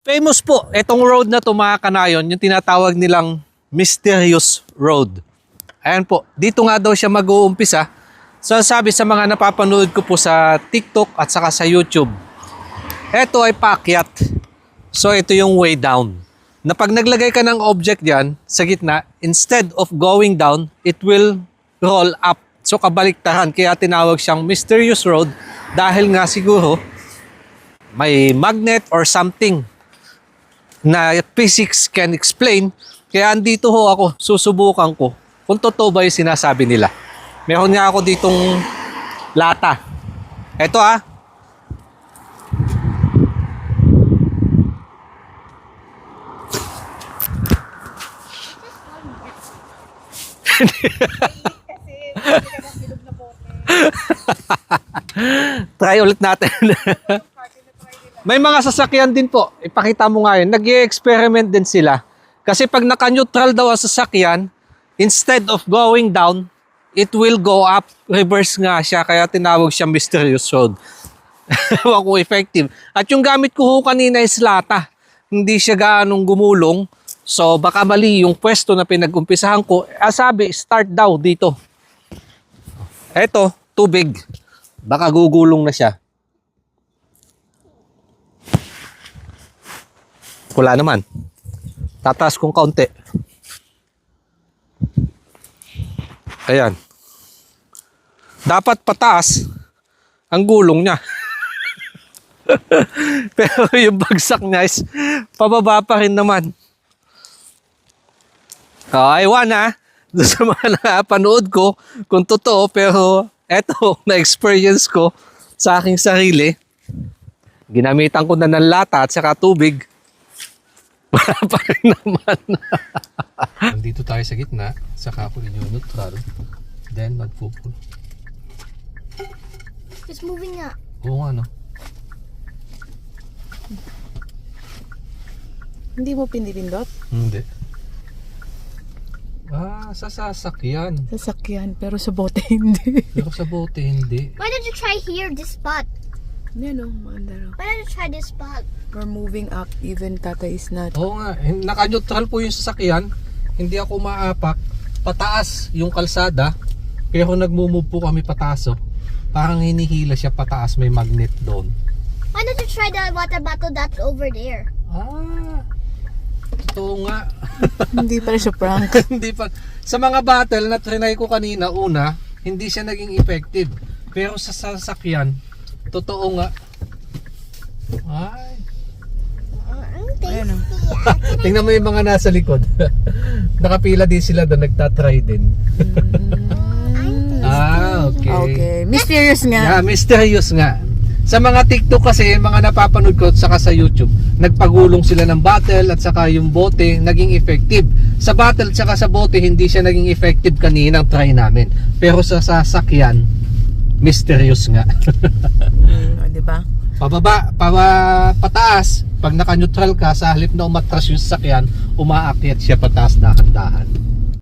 Famous po, itong road na to mga kanayon, yung tinatawag nilang Mysterious Road. Ayan po, dito nga daw siya mag-uumpisa. So sabi sa mga napapanood ko po sa TikTok at saka sa YouTube, ito ay paakyat. So ito yung way down. Na pag naglagay ka ng object diyan sa gitna, instead of going down, it will roll up. So kabaliktaran, kaya tinawag siyang Mysterious Road dahil nga siguro may magnet or something na physics can explain. Kaya andito ho ako, susubukan ko kung totoo ba yung sinasabi nila. Meron nga ako ditong lata. Ito ah. Try ulit natin. May mga sasakyan din po. Ipakita mo nga yun. nag experiment din sila. Kasi pag naka-neutral daw ang sasakyan, instead of going down, it will go up. Reverse nga siya. Kaya tinawag siya mysterious road. Ewan ko effective. At yung gamit ko kanina is lata. Hindi siya gaanong gumulong. So baka mali yung pwesto na pinag-umpisahan ko. Ah, sabi, start daw dito. Eto, tubig. Baka gugulong na siya. Wala naman. Tataas kong kaunti. Ayan. Dapat pataas ang gulong niya. Pero yung bagsak niya is pababa pa rin naman. Oh, aywan ha. Doon sa mga nakapanood ko kung totoo pero eto na-experience ko sa aking sarili. Ginamitan ko na ng lata at saka tubig. Wala pa rin naman. Nandito tayo sa gitna, saka ako neutral. Then magpupul. It's moving up. Oo nga no. Hindi mo pinipindot? Hindi. Ah, sa sasakyan. Sasakyan, pero sa bote hindi. Pero sa bote hindi. Why don't you try here, this spot? Yan o, maganda raw. Why don't you try this spot? We're moving up, even tata is not. Oo nga, eh, naka-neutral po yung sasakyan. Hindi ako maapak. Pataas yung kalsada. Pero nagmumove po kami pataas oh. Parang hinihila siya pataas, may magnet doon. Why don't you try the water bottle that's over there? Ah, totoo nga. hindi pala siya prank. hindi pa. Sa mga battle na trinay ko kanina, una, hindi siya naging effective. Pero sa sasakyan, totoo nga. Ay, Ayan o. tingnan mo yung mga nasa likod. Nakapila din sila doon, nagtatry din. ah, okay. Okay. Mysterious nga. Yeah, mysterious nga. Sa mga TikTok kasi, mga napapanood ko saka sa YouTube, nagpagulong sila ng battle at saka yung bote naging effective. Sa battle at saka sa bote, hindi siya naging effective kaninang try namin. Pero sa sasakyan, mysterious nga. Mm, o, diba? Pababa, paba, pataas, pag naka-neutral ka, sa halip na umatras yung sasakyan, umaakyat siya pataas dahan-dahan.